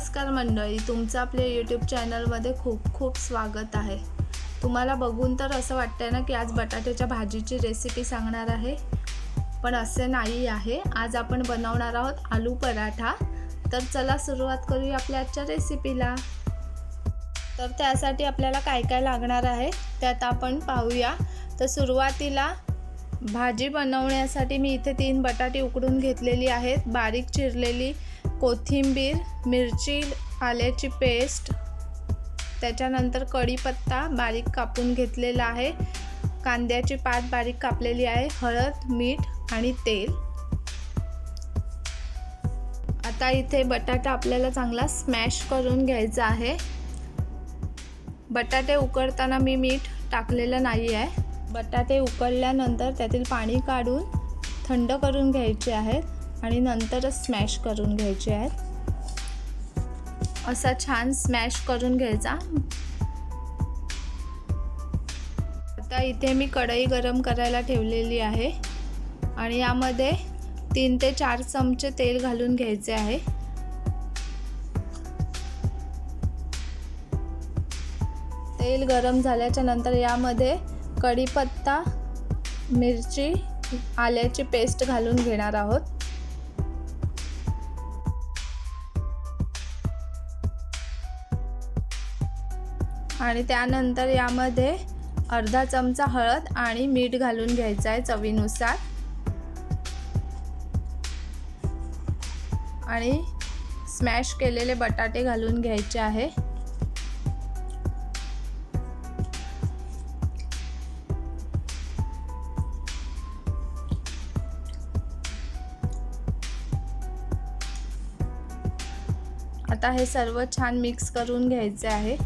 नमस्कार मंडळी तुमचं आपल्या यूट्यूब चॅनलमध्ये खूप खूप स्वागत आहे. तुम्हाला बघून तर असं वाटतंय ना की आज बटाट्याच्या भाजीची रेसिपी सांगणार आहे. पण असे नाही आहे. आज आपण बनवणार आहोत आलू पराठा. तर चला सुरुवात करूया आपल्या आजच्या रेसिपीला तर त्यासाठी आपल्याला काय काय लागणार आहे त्यात आपण पाहूया. तर सुरुवातीला भाजी बनवण्यासाठी मी इथे तीन बटाटे उकडून घेतलेली आहेत. बारीक चिरलेली कोथिंबीर मिरची आल्याची पेस्ट त्याच्यानंतर कढीपत्ता बारीक कापून घेतलेला आहे. कांद्याची पात बारीक कापलेली आहे. हळद मीठ आणि तेल. आता इथे बटाटा आपल्याला चांगला स्मॅश करून घ्यायचा आहे. बटाटे उकडताना मी मीठ टाकलेलं नाही आहे बटाटे उकळल्यानंतर त्यातील पाणी काढून थंड करून घ्यायचे आहेत. आणि नंतरच स्मॅश करून घ्यायचे आहेत. असा छान स्मॅश करून घ्यायचा. आता इथे मी कढई गरम करायला ठेवलेली आहे. आणि यामध्ये तीन ते चार चमचे तेल घालून घ्यायचे आहे. तेल गरम झाल्याच्यानंतर यामध्ये कढीपत्ता मिरची आल्याची पेस्ट घालून घेणार आहोत. आणि त्यानंतर यामध्ये अर्धा चमचा हळद आणि मीठ घालून घ्यायचं आहे चवीनुसार. आणि स्मॅश केलेले बटाटे घालून घ्यायचे आहे. आता हे सर्व छान मिक्स करून घ्यायचे आहे.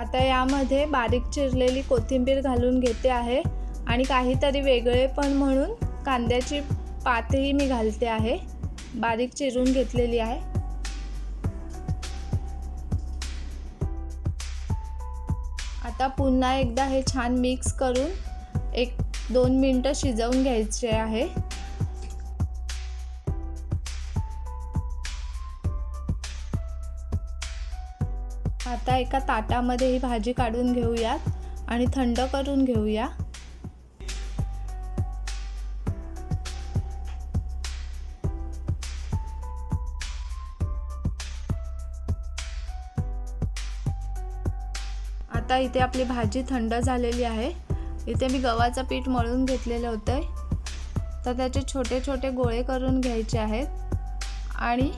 आता यामध्ये बारीक चिरलेली कोथिंबीर घालून घेते आहे आणि काहीतरी वेगळे पण म्हणून कांद्याची पातही मी घालते आहे. बारीक चिरून घेतलेली आहे. आता पुन्हा एकदा हे छान मिक्स करून एक दोन मिनटं शिजवून घ्यायचे आहे. आता एका ताटामध्ये ही भाजी काढून घेऊयात आणि थंड करून घेऊया. आता इथे आपली भाजी थंड झालेली आहे. इथे मी गव्हाचं पीठ मळून घेतलेलं होतं तर त्याचे छोटे छोटे गोळे करून घ्यायचे आहेत. आणि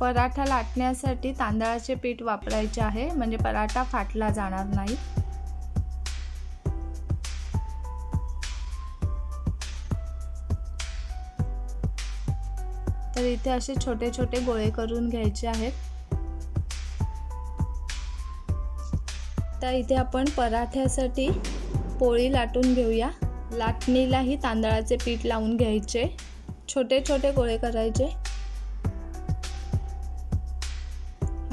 पराठा लाटण्यासाठी तांदळाचे पीठ वापरायचे आहे म्हणजे पराठा फाटला जाणार नाही. तर इथे असे छोटे छोटे गोळे करून घ्यायचे आहेत. आता इथे आपण पराठ्यासाठी पोळी लाटून घेऊया. लाटणीलाही तांदळाचे पीठ लावून घ्यायचे. छोटे छोटे गोळे करायचे.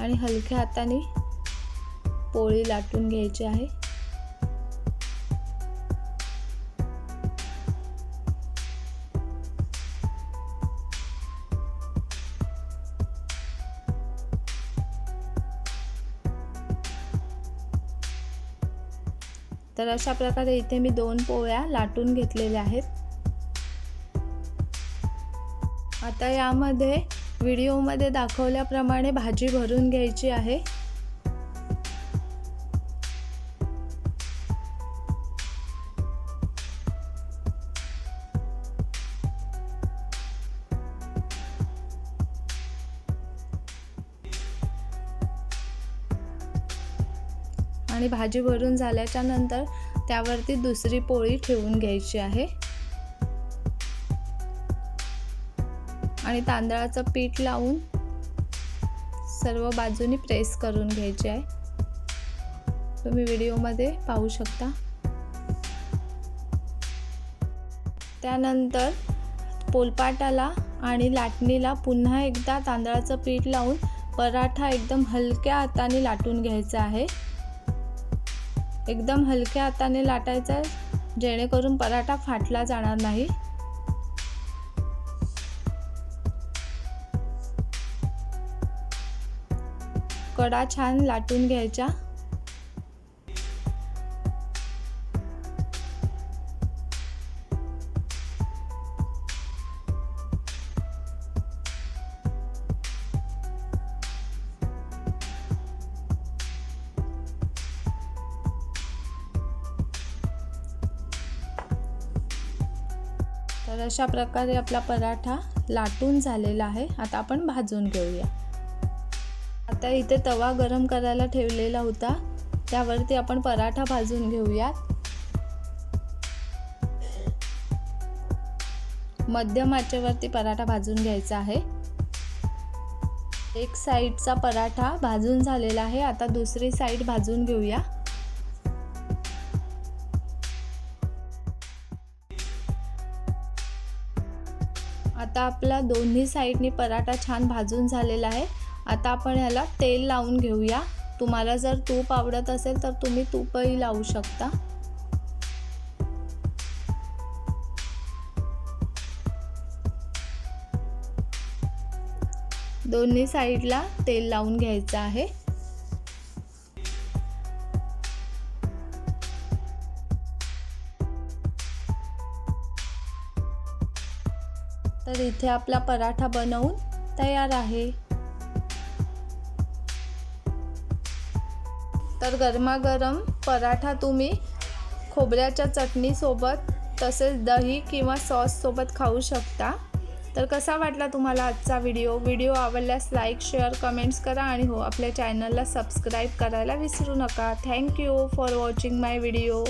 आणि हलक्या हाताने पोळी लाटून घ्यायची आहे. तर अशा प्रकारे इथे मी दोन पोळ्या लाटून घेतलेल्या आहेत. आता यामध्ये व्हिडिओमध्ये दाखवल्याप्रमाणे भाजी भरून घ्यायची आहे. आणि भाजी भरून झाल्याच्यानंतर त्यावरती दुसरी पोळी ठेवून घ्यायची आहे. आणि तांदळाचं पीठ लावून सर्व बाजूनी प्रेस करून घ्यायचे आहे. तुम्ही व्हिडिओमध्ये पाहू शकता. त्यानंतर पोलपाटाला आणि लाटणीला पुन्हा एकदा तांदळाचं पीठ लावून पराठा एकदम हलक्या हाताने लाटून घ्यायचा आहे. एकदम हलक्या हाताने लाटायचा आहे जेणेकरून पराठा फाटला जाणार नाही. कडा छान लाटून घ्यायच्या. तर अशा प्रकारे आपला पराठा लाटून झालेला आहे. आता आपण भाजून घेऊया. तर इथे तवा गरम करायला ठेवलेला होता. त्यावरती आपण पराठा भाजून घेऊयात. मध्यम आचेवरती पराठा भाजून घ्यायचा आहे. एक साईडचा पराठा भाजून झालेला आहे. आता दुसरी साईड भाजून घेऊया. आता आपला दोन्ही साईडनी पराठा छान भाजून झालेला आहे. आता आपण ह्याला तेल लावून घेऊया. तुम्हाला जर तूप आवडत असेल तर तुम्ही तूपही लावू शकता. दोन्ही साईडला तेल लावून घ्यायचं आहे. तर इथे आपला पराठा बनवून तयार आहे. तर गरमागरम पराठा तुम्ही खोबऱ्याच्या चटणीसोबत तसेच दही किंवा सॉससोबत खाऊ शकता. तर कसा वाटला तुम्हाला आजचा व्हिडिओ? व्हिडिओ आवडल्यास लाईक शेअर कमेंट्स करा आणि हो आपल्या चॅनलला सबस्क्राईब करायला विसरू नका. Thank you for watching my video.